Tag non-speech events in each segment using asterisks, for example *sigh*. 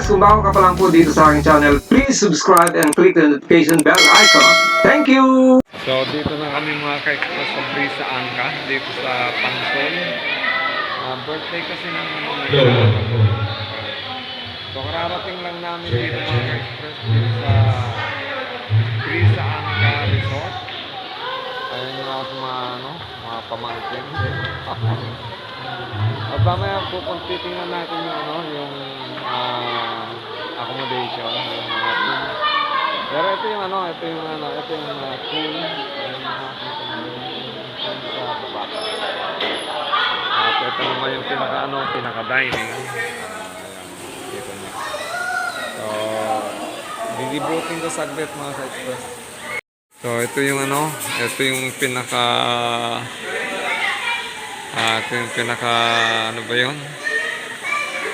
guys, kung bago ka pa lang po dito sa aking channel, please subscribe and click the notification bell icon. Thank you! So dito na kami mga ka-express sa Brisa Angka, dito sa Pansol. Ah, birthday kasi ng ano ngayon. So kararating lang namin dito mga ka-express sa Brisa Angka Resort. Ayun yung mga, mga ano, mga pamangkin. *laughs* At mamaya pupuntitin na natin yung ano, yung ah, accommodation, yung mga room. Pero ito yung ano, ito yung ano, ito yung uh, pool. At ito naman yung pinaka ano, pinaka dining. Dito na. So, lilibutin ko saglit mga ka-express. So, ito yung ano, ito yung pinaka Yung pinaka ano ba 'yon?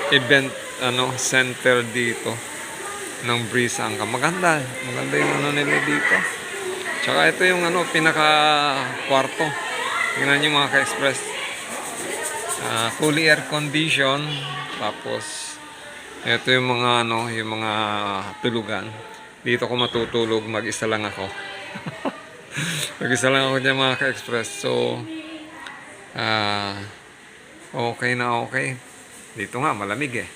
Event ano center dito ng Breeze Angka. Maganda. Maganda yung ano nila dito. Tsaka ito yung ano, pinaka kwarto. Tingnan nyo mga ka-express. Ah, fully air condition. Tapos, ito yung mga ano, yung mga tulugan. Dito ko matutulog, mag-isa lang ako. *laughs* mag-isa lang ako dyan mga ka-express. So, ah, okay na okay. Dito nga, malamig eh.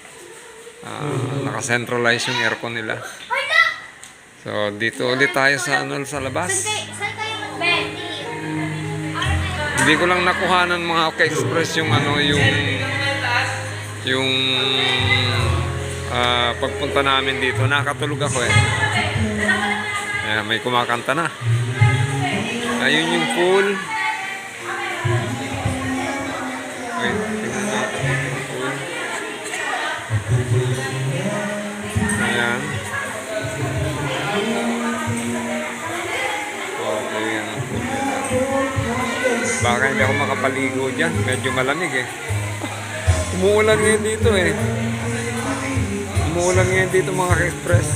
Ah, naka-centralize yung aircon nila. So, dito ulit tayo sa ano sa labas. Hindi ko lang nakuhanan mga ka-express yung ano yung yung ah, pagpunta namin dito. Nakatulog ako eh. Eh, may kumakanta na. Ayun yung pool. Ayan. Baka hindi ako makapaligo dyan. Medyo malamig eh. Umuulan ngayon dito eh. Umuulan ngayon dito mga ka-express.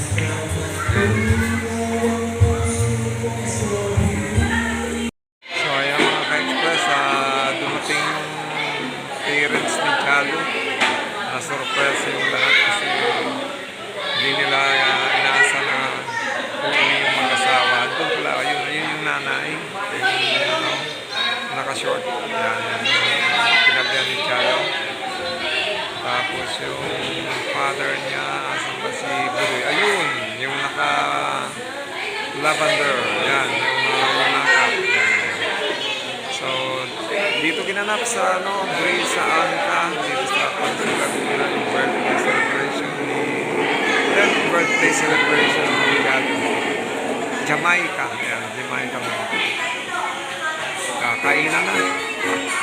So ayan mga ka-express, ah, dumating yung parents ni Chalo. Na-surprise yung lahat kasi hindi nila ah, inaasa na uuwi yung mag-asawa. Doon pala, ayun, ayun yung nanay. Yung ano, naka-short. Yan, ni Chalo. Tapos yung father niya, asan ba si Budoy? Ayun, yung naka lavender. Yan, yung uh, yung dito ginanap sa ano, Breeze sa Anka, dito sa Laguna, yung birthday celebration ni yan, birthday celebration ni Gago. Jamaica. Yan, Jamaica mo. Kakainan na.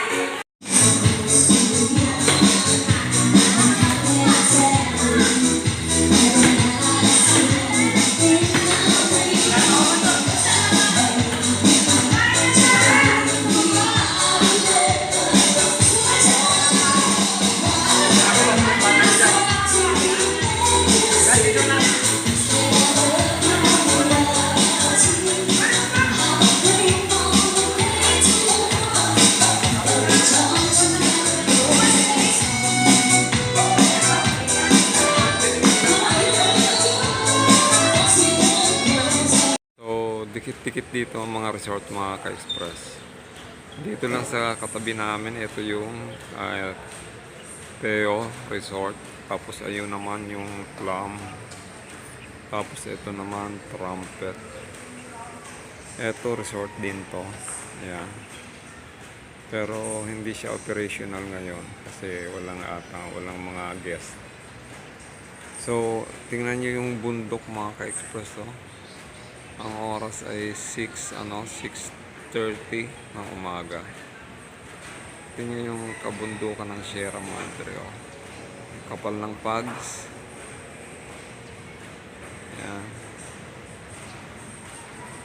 Dikit-dikit dito ang mga resort mga ka-express. Dito lang sa katabi namin, ito yung ah, Teo Resort. Tapos ayun naman yung Plum. Tapos ito naman Trumpet. Ito resort din to. Ayan. Pero hindi siya operational ngayon kasi walang ata, walang mga guest. So, tingnan nyo yung bundok mga ka-express oh. Ang oras ay 6, ano, 6.30 ng umaga. Tingnan yung kabundukan ng Sierra Madre, oh. Kapal ng pags. Yan.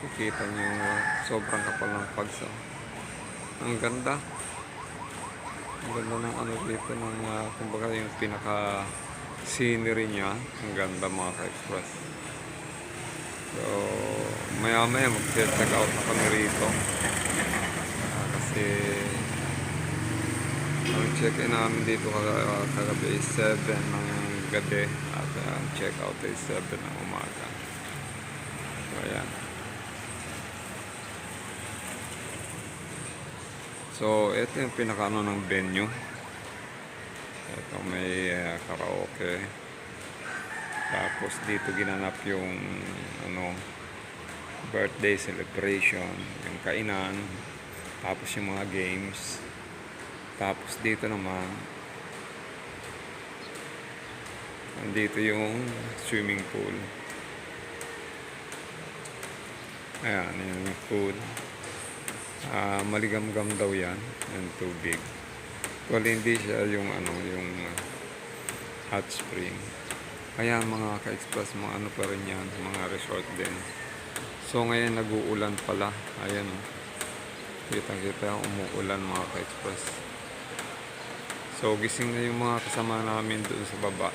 Kikita nyo yung sobrang kapal ng pags, oh. Ang ganda. Ang ganda ng ano dito, ng, uh, kumbaga yung pinaka scenery niya. Ang ganda mga ka-express. So, maya maya mag-check out na kami rito. Ah, kasi ang check-in namin dito kag- kagabi is 7 ng gabi at ah, check out ay 7 ng umaga. So, ayan. So, ito yung pinakano ng venue. Ito may uh, karaoke. Tapos dito ginanap yung ano birthday celebration, yung kainan, tapos yung mga games. Tapos dito naman Nandito yung swimming pool. Ayan, yung pool. Ah, maligamgam daw yan, yung tubig. Well, hindi siya yung ano, yung hot spring. Kaya mga ka-express, mga ano pa rin yan, mga resort din. So ngayon nag-uulan pala. Ayan, oh. kita-kita umuulan mga ka-express. So gising na yung mga kasama namin doon sa baba.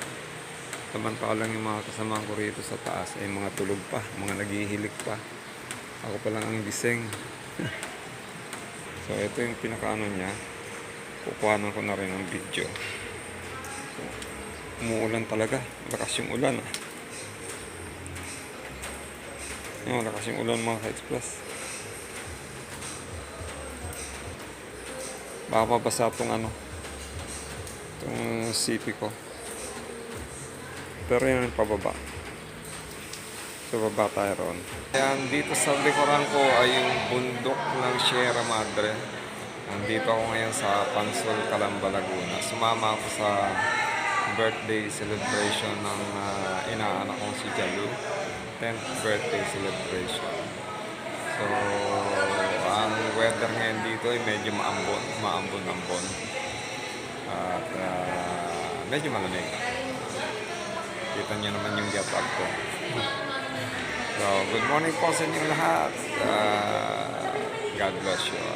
Samantalang yung mga kasama ko rito sa taas ay mga tulog pa, mga naghihilik pa. Ako pa lang ang gising. *laughs* so ito yung pinakaano niya. Kukuhanan ko na rin ng video. So, umuulan talaga. Lakas yung ulan ah. Yung lakas yung ulan mga ka-express. Baka mabasa itong ano. Itong CP ko. Pero yun pababa. So baba tayo ron. Ayan, dito sa likuran ko ay yung bundok ng Sierra Madre. Nandito ako ngayon sa Pansol, Calamba, Laguna. Sumama ako sa birthday celebration ng ah, inaanak kong si Jalu. 10th birthday celebration. So, ang weather ngayon dito ay medyo maambon, maambon-ambon. At ah, medyo malamig. Kita niyo naman yung yapag ko. So, good morning po sa inyo lahat. Uh, God bless you.